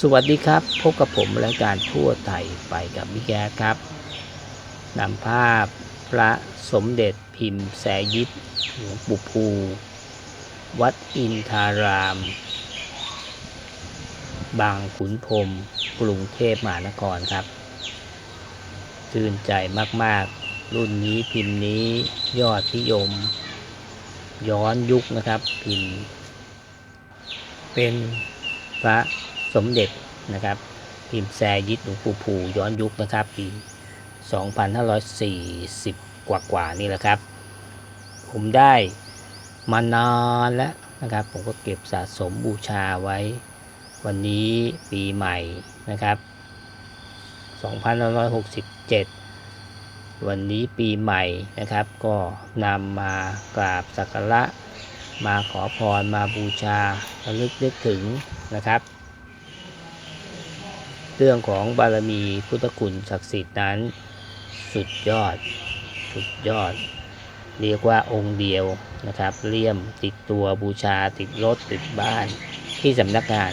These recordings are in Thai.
สวัสดีครับ พบกับผมรายการทั่วไทยไปกับบิ๊กแอดครับนำภาพพระสมเด็จพิมพ์แสยิตหลวงปู่ภู วัดอินทาราม บางขุนพรมกรุงเทพมหานครครับชื่นใจมากๆ รุ่นนี้พิมพ์นี้ยอดนิยม ย้อนยุคนะครับพิมพ์ เป็นพระ สมเด็จนะครับ พิมพ์แซยิดหลวงปู่ผูย้อนยุคนะครับ ปี 2540 กว่ากว่านี่แหละครับ ผมได้มานานแล้วนะครับ ผมก็เก็บสะสมบูชาไว้ วันนี้ปีใหม่นะครับ 2567 วันนี้ปีใหม่นะครับ ก็นำมากราบสักการะมาขอพรมาบูชาระลึกนึกถึงนะครับ เรื่องของบารมีพุทธคุณศักดิ์สิทธิ์นั้น สุดยอด สุดยอด เรียกว่าองค์เดียวนะครับเลี่ยมติดตัวบูชาติดรถติดบ้านที่สำนักงาน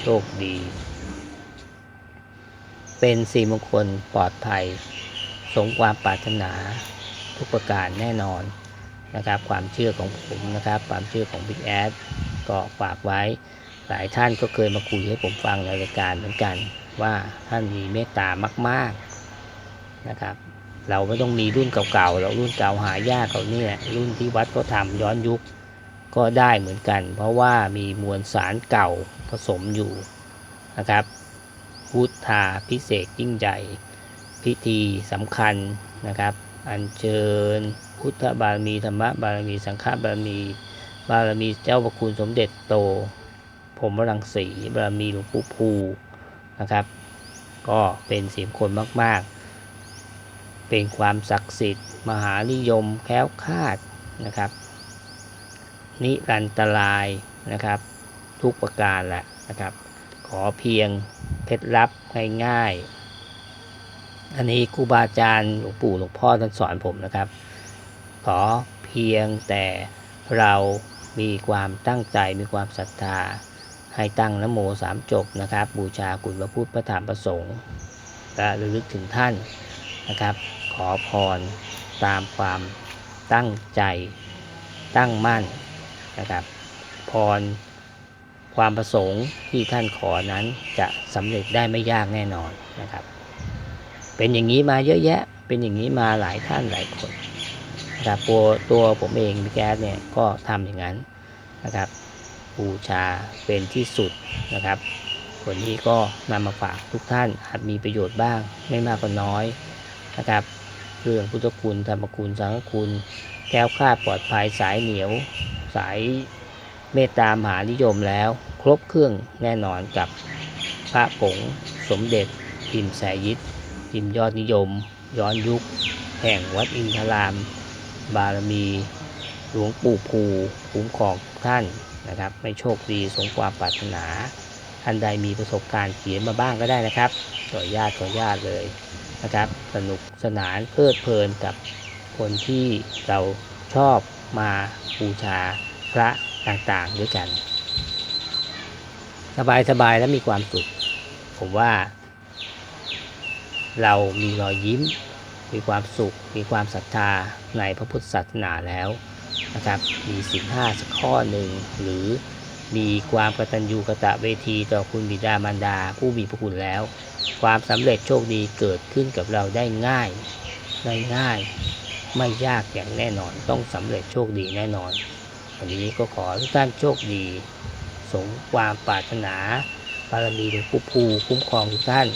โชคดี เป็นสีมงคลปลอดภัย สมความปรารถนาทุกประการแน่นอนนะครับ ความเชื่อของผมนะครับ ความเชื่อของ Big a d ก็ฝากไว้ หลายท่านก็เคยมาคุยให้ผมฟังในรายการเหมือนกัน ว่าท่านมีเมตตามาก ๆนะครับ เราไม่ต้องมีรุ่นเก่าๆเรารุ่นเก่าหายากเขาเนี่ยรุ่นที่วัดก็ทำย้อนยุคก็ได้เหมือนกัน เพราะว่ามีมวลสารเก่าผสมอยู่นะครับ พุทธาพิเศษยิ่งใหญ่ พิธีสำคัญนะครับ อัญเชิญ พุทธบารมีธรรมบารมีสังฆบารมี บารมีเจ้าพระคุณสมเด็จโต ผมรังสีบารมีหลวงปู่ภู นะครับ ก็เป็นสียงคนมาก ๆ เป็นความศักดิ์สิทธิ์ มหานิยมแคล้วคาดนะครับ นิรันตรายนะครับ ทุกประการแหละนะครับ ขอเพียงเคล็ดลับง่ายๆ อันนี้ครูบาอาจารย์หลวงปู่หลวงพ่อท่านสอนผมนะครับ ขอเพียงแต่เรามีความตั้งใจมีความศรัทธา ให้ตั้งนโมสามจบนะครับ บูชาคุณพระพุทธพระธรรมพระสงฆ์และระลึกถึงท่านนะครับ ขอพรตามความตั้งใจตั้งมั่นนะครับ พรความประสงค์ที่ท่านขอนั้นจะสำเร็จได้ไม่ยากแน่นอนนะครับ เป็นอย่างนี้มาเยอะแยะ เป็นอย่างนี้มาหลายท่านหลายคนนะครับตัวตัวผมเองพี่แก๊สเนี่ยก็ทำอย่างนั้นนะครับ บูชาเป็นที่สุดนะครับ วันนี้ก็นำมาฝากทุกท่านอาจมีประโยชน์บ้าง ไม่มากก็น้อยนะครับ เรื่องพุทธคุณธรรมคุณสังฆคุณ แก้วคลาดปลอดภัยสายเหนียว สายเมตตามหานิยมแล้ว ครบเครื่องแน่นอนกับพระผงสมเด็จพิมพ์แสยิตพิมพ์ยอดนิยม ย้อนยุค แห่งวัดอินทราม บารมี หลวงปู่ภูคุ้มครองท่าน นะครับไม่โชคดีสมความปรารถนาท่านใดมีประสบการณ์เขียนมาบ้างก็ได้นะครับขออญาติขออญาติเลยนะครับ สนุกสนานเพลิดเพลินกับคนที่เราชอบมาบูชาพระต่างๆด้วยกัน สบายๆและมีความสุข ผมว่า เรามีรอยยิ้ม มีความสุข มีความศรัทธาในพระพุทธศาสนาแล้ว นะครับมีสินห้าสักข้อหนึ่งหรือมีความกตัญญูกตเวทีต่อคุณบิดามารดาผู้มีพระคุณแล้ว ความสำเร็จโชคดีเกิดขึ้นกับเราได้ง่ายได้ง่าย ไม่ยากอย่างแน่นอนต้องสำเร็จโชคดีแน่นอนวันนี้ก็ขอทุกท่านโชคดี สมความปรารถนาบารมีหลวงปู่ภูคุ้มครองทุกท่าน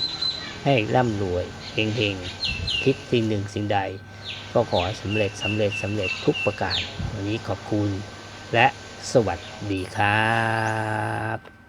ให้ร่ำรวยเฮงๆคิดสิ่งหนึ่งสิ่งใด ก็ขอสำเร็จสำเร็จสำเร็จทุกประการ วันนี้ขอบคุณและสวัสดีครับ